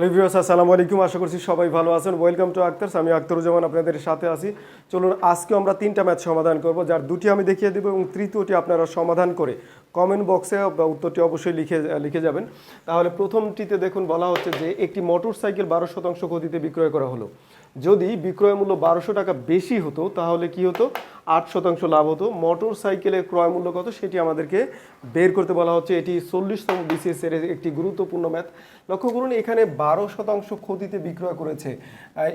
Viewers, আসসালামু আলাইকুম। আশা করছি সবাই ভালো আছেন। ওয়েলকাম টু আক্তার আমি আক্তারুজ্জামান আপনাদের সাথে আছি। চলুন, আজকে আমরা তিনটা ম্যাচ সমাধান করব, যার দুটি আমি দেখিয়ে দেবো এবং তৃতীয়টি আপনারা সমাধান করে কমেন্ট বক্সে উত্তরটি অবশ্যই লিখে লিখে যাবেন। তাহলে প্রথমটিতে দেখুন, বলা হচ্ছে যে একটি মোটর সাইকেল বারো শতাংশ গতিতে বিক্রয় করা হলো। যদি বিক্রয় মূল্য বারোশো টাকা বেশি হতো, তাহলে কি হতো? আট শতাংশ লাভ হতো। মোটর সাইকেলের ক্রয় মূল্য কত? সেটি আমাদেরকে বের করতে বলা হচ্ছে। এটি চল্লিশতম বিসিএস এর একটি গুরুত্বপূর্ণ ম্যাথ। লক্ষ্য করুন, এখানে বারো শতাংশ ক্ষতিতে বিক্রয় করেছে।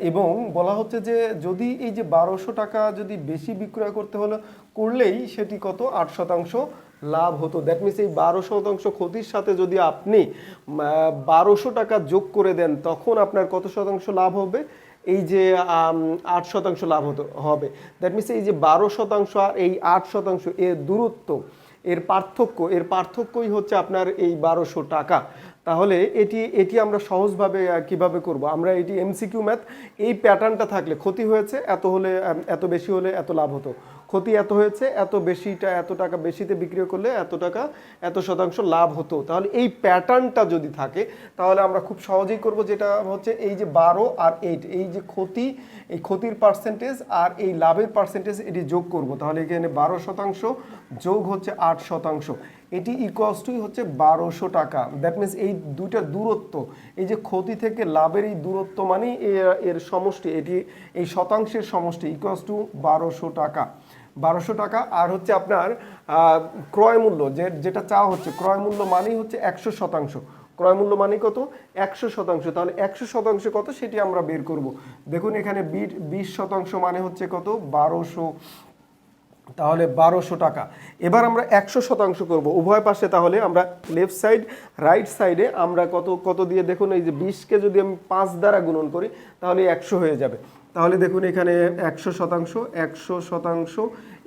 এবং বলা হচ্ছে যে যদি এই যে বারোশো টাকা যদি বেশি বিক্রয় করতে হলো, করলেই সেটি কত? আট শতাংশ লাভ হতো। দ্যাট মিনস এই বারো শতাংশ ক্ষতির সাথে যদি আপনি বারোশো টাকা যোগ করে দেন, তখন আপনার কত শতাংশ লাভ হবে? এই যে আট শতাংশ লাভ হতো, হবে। দ্যাট মিনস এই যে বারো শতাংশ আর এই আট শতাংশ এর দূরত্ব, এর পার্থক্য, এর পার্থক্যই হচ্ছে আপনার এই বারোশো টাকা। তাহলে এটি এটি আমরা সহজভাবে কীভাবে করব? আমরা এটি এমসিকিউ ম্যাথ এই প্যাটার্নটা থাকলে ক্ষতি হয়েছে, এত হলে এত বেশি হলে এত লাভ হতো। ক্ষতি এত হয়েছে, এত বেশিটা, এত টাকা বেশিতে বিক্রি করলে এত টাকা, এত শতাংশ লাভ হতো। তাহলে এই প্যাটার্নটা যদি থাকে, তাহলে আমরা খুব সহজেই করব যেটা হচ্ছে এই যে বারো আর এইট এই যে ক্ষতি, এই ক্ষতির পার্সেন্টেজ আর এই লাভের পার্সেন্টেজ এটি যোগ করব। তাহলে এখানে বারো শতাংশ যোগ হচ্ছে আট শতাংশ। এটি ইকুয়ালস টুই হচ্ছে বারোশো টাকা। দ্যাট মিনস এই দুইটা দূরত্ব, এই যে ক্ষতি থেকে লাভের এই দূরত্ব মানেই এর- সমষ্টি, এটি, এই শতাংশের সমষ্টি ইকুয়ালস টু বারোশো টাকা। বারোশো টাকা, আর হচ্ছে আপনার ক্রয় মূল্য, যে, যেটা চাওয়া হচ্ছে, ক্রয় মূল্য মানেই হচ্ছে একশো শতাংশ। ক্রয় মূল্য মানে কত? একশো শতাংশ। তাহলে একশো শতাংশ কত? সেটি আমরা বের করব। দেখুন এখানে বিশ শতাংশ মানে হচ্ছে কত? বারোশো তাহলে বারোশো টাকা। এবার আমরা একশো শতাংশ করব। উভয় পাশে তাহলে আমরা লেফট সাইড রাইট সাইডে আমরা কত কত দিয়ে দেখুন এই যে বিশকে যদি আমি পাঁচ দ্বারা গুণন করি, তাহলে একশো হয়ে যাবে। তাহলে দেখুন এখানে একশো শতাংশ একশো শতাংশ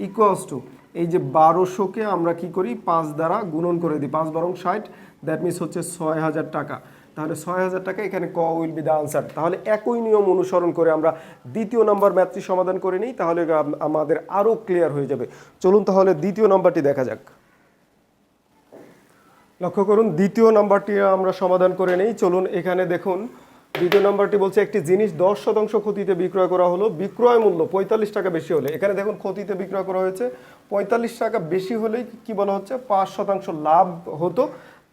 ইকুয়ালস টু এই যে বারোশোকে আমরা কি করি? পাঁচ দ্বারা গুণন করে দিই। পাঁচ বারং ষাট দ্যাট মিনস হচ্ছে ছয় হাজার টাকা। তাহলে ছয় হাজার টাকা এখানে ক উইল বি দ্য আনসার। তাহলে একই নিয়ম অনুসরণ করে আমরা দ্বিতীয় নম্বর ম্যাথটি সমাধান করে নিই, তাহলে আমাদের আরও ক্লিয়ার হয়ে যাবে। চলুন তাহলে দ্বিতীয় নম্বরটি দেখা যাক। লক্ষ্য করুন, দ্বিতীয় নাম্বারটি আমরা সমাধান করে নেই। চলুন এখানে দেখুন, দ্বিতীয় নাম্বারটি বলছে একটি জিনিস দশ শতাংশ ক্ষতিতে বিক্রয় করা হলো, বিক্রয় মূল্য পঁয়তাল্লিশ টাকা বেশি হলে। এখানে দেখুন, ক্ষতিতে বিক্রয় করা হয়েছে, পঁয়তাল্লিশ টাকা বেশি হলেই কি বলা হচ্ছে? পাঁচ শতাংশ লাভ হতো।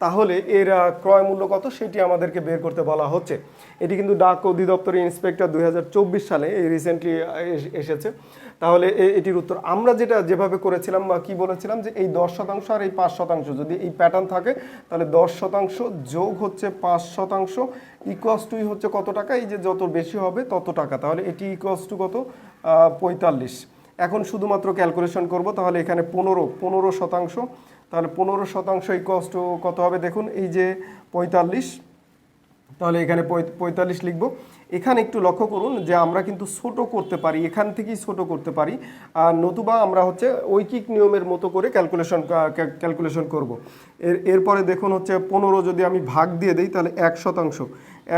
তাহলে এর ক্রয় মূল্য কত সেটি আমাদেরকে বের করতে বলা হচ্ছে। এটি কিন্তু ডাক অধিদপ্তরের ইন্সপেক্টর দুই হাজার চব্বিশ সালে, এই রিসেন্টলি এসেছে। তাহলে এটির উত্তর আমরা যেটা যেভাবে করেছিলাম বা কি বলেছিলাম যে এই দশ শতাংশ আর এই পাঁচ শতাংশ, যদি এই প্যাটার্ন থাকে, তাহলে দশ শতাংশ যোগ হচ্ছে পাঁচ শতাংশ ইকুয়াস টুই হচ্ছে কত টাকা? এই যে যত বেশি হবে তত টাকা। তাহলে এটি ইকুয়াস টু কত? পঁয়তাল্লিশ। এখন শুধুমাত্র ক্যালকুলেশন করব, তাহলে এখানে পনেরো পনেরো শতাংশ তাহলে পনেরো শতাংশ ইকুয়াস টু কত হবে? দেখুন, এই যে পঁয়তাল্লিশ, তাহলে এখানে পঁয়তাল্লিশ লিখব। এখানে একটু লক্ষ্য করুন যে আমরা কিন্তু ছোট করতে পারি, এখান থেকেই ছোট করতে পারি। আর নতুবা আমরা হচ্ছে ঐকিক নিয়মের মতো করে ক্যালকুলেশন ক্যালকুলেশন করব। এর, এরপরে দেখুন হচ্ছে পনেরো যদি আমি ভাগ দিয়ে দিই, তাহলে এক শতাংশ।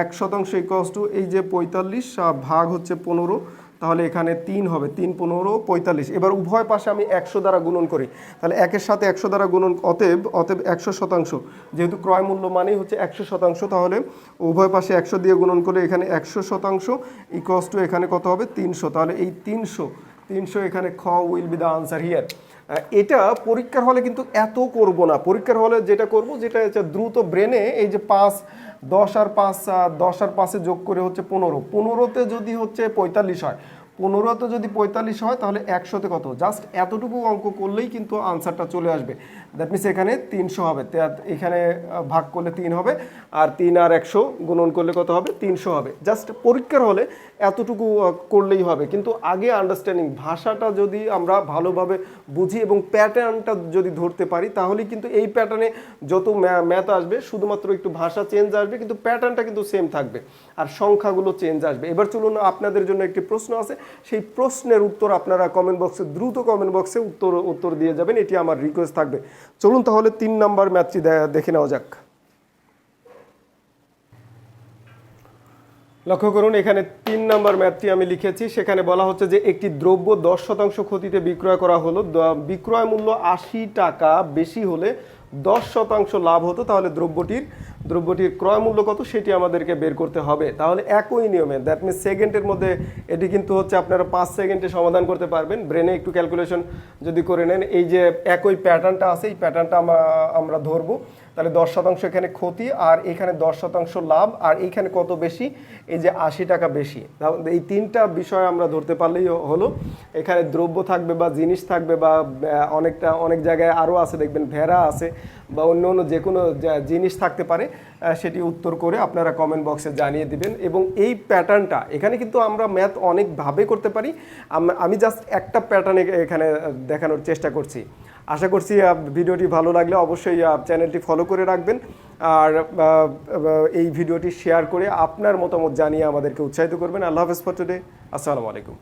এক শতাংশ ইকস টু এই যে পঁয়তাল্লিশ ভাগ হচ্ছে পনেরো তাহলে এখানে তিন হবে, তিন পনেরো, পঁয়তাল্লিশ। এবার উভয় পাশে আমি একশো দ্বারা গুণন করি। তাহলে একের সাথে একশো দ্বারা গুণন, অতএব অতএব একশো শতাংশ। যেহেতু ক্রয় মূল্য মানেই হচ্ছে একশো শতাংশ, তাহলে উভয় পাশে একশো দিয়ে গুণন করলে এখানে একশো শতাংশ ইকস টু এখানে কত হবে? তিনশো। তাহলে এই তিনশো তিনশো এখানে খ will be the answer here এটা পরীক্ষার হলে কিন্তু এত করব না। পরীক্ষার হলে যেটা করব, যেটা হচ্ছে দ্রুত ব্রেনে এই যে পাঁচ, দশ আর পাঁচ দশ আর পাঁচে যোগ করে হচ্ছে পনেরো। পনেরোতে যদি হচ্ছে পঁয়তাল্লিশ হয় পনেরোতে যদি পঁয়তাল্লিশ হয়, তাহলে একশোতে কত? জাস্ট এতটুকু অঙ্ক করলেই কিন্তু আনসারটা চলে আসবে। দ্যাট মিনস এখানে তিনশো হবে। এখানে ভাগ করলে তিন হবে, আর তিন আর একশো গুণন করলে কত হবে? তিনশো হবে। জাস্ট পরীক্ষার হলে এতটুকু করলেই হবে। কিন্তু আগে আন্ডারস্ট্যান্ডিং ভাষাটা যদি আমরা ভালোভাবে বুঝি এবং প্যাটার্নটা যদি ধরতে পারি, তাহলেই কিন্তু এই প্যাটার্নে যত ম্যাথ আসবে, শুধুমাত্র একটু ভাষা চেঞ্জ আসবে, কিন্তু প্যাটার্নটা কিন্তু সেম থাকবে। আর সংখ্যাগুলো চেঞ্জ আসবে। এবার চলুন আপনাদের জন্য একটি প্রশ্ন আছে। সেই প্রশ্নের উত্তর আপনারা কমেন্ট বক্সে দ্রুত কমেন্ট বক্সে উত্তর উত্তর দিয়ে যাবেন। এটি আমার রিকোয়েস্ট থাকবে। চলুন তাহলে তিন নাম্বার ম্যাচটি দেখে নেওয়া যাক। লক্ষ্য করুন, এখানে তিন নম্বর ম্যাথটি আমি লিখেছি। সেখানে বলা হচ্ছে যে, একটি দ্রব্য দশ শতাংশ ক্ষতিতে বিক্রয় করা হলো। বিক্রয় মূল্য আশি টাকা বেশি হলে দশ শতাংশ লাভ হতো। তাহলে দ্রব্যটির দ্রব্যটির ক্রয় মূল্য কত সেটি আমাদেরকে বের করতে হবে। তাহলে একই নিয়মে দ্যাট মিনস সেকেন্ডের মধ্যে এটি কিন্তু হচ্ছে আপনারা পাঁচ সেকেন্ডে সমাধান করতে পারবেন। ব্রেনে একটু ক্যালকুলেশন যদি করে নেন, এই যে একই প্যাটার্নটা আছে, এই প্যাটার্নটা আমরা ধরবো। তাহলে দশ শতাংশ এখানে ক্ষতি আর এখানে দশ শতাংশ লাভ, আর এইখানে কত বেশি? এই যে আশি টাকা বেশি। এই তিনটা বিষয় আমরা ধরতে পারলেই হলো। এখানে দ্রব্য থাকবে বা জিনিস থাকবে বা অনেকটা, অনেক জায়গায় আরও আছে, দেখবেন ভেড়া আছে বা অন্য অন্য যে কোনো জিনিস থাকতে পারে সেটি উত্তর করে আপনারা কমেন্ট বক্সে জানিয়ে দিবেন। এবং এই প্যাটার্নটা এখানে কিন্তু আমরা ম্যাথ অনেকভাবে করতে পারি। আমি জাস্ট একটা প্যাটার্নে এখানে দেখানোর চেষ্টা করছি। আশা করছি ভিডিওটি ভালো লাগলে অবশ্যই চ্যানেলটি ফলো করে রাখবেন। আর এই ভিডিওটি শেয়ার করে আপনার মতামত জানিয়ে আমাদেরকে উৎসাহিত করবেন। আল্লাহ হাফেজ ফর টুডে। আসসালামু আলাইকুম।